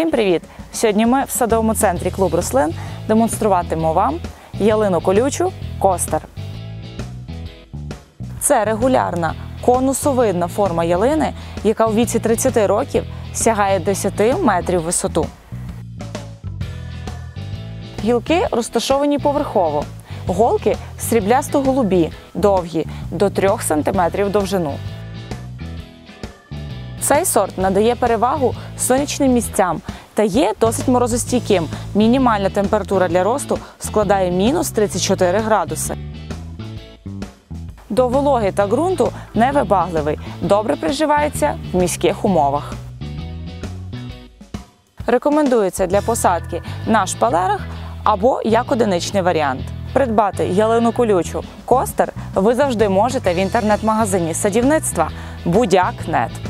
Всім привіт! Сьогодні ми в садовому центрі клуб рослин демонструватимемо вам ялину колючу костер. Це регулярна конусовидна форма ялини, яка у віці 30 років сягає 10 метрів висоту. Гілки розташовані поверхово. Голки сріблясто-голубі, довгі до 3 см довжину. Цей сорт надає перевагу сонячним місцям та є досить морозостійким. Мінімальна температура для росту складає мінус 34 градуси. До вологи та ґрунту невибагливий, добре приживається в міських умовах. Рекомендується для посадки на шпалерах або як одиничний варіант. Придбати ялину колючу костер ви завжди можете в інтернет-магазині садівництва Будяк.нет.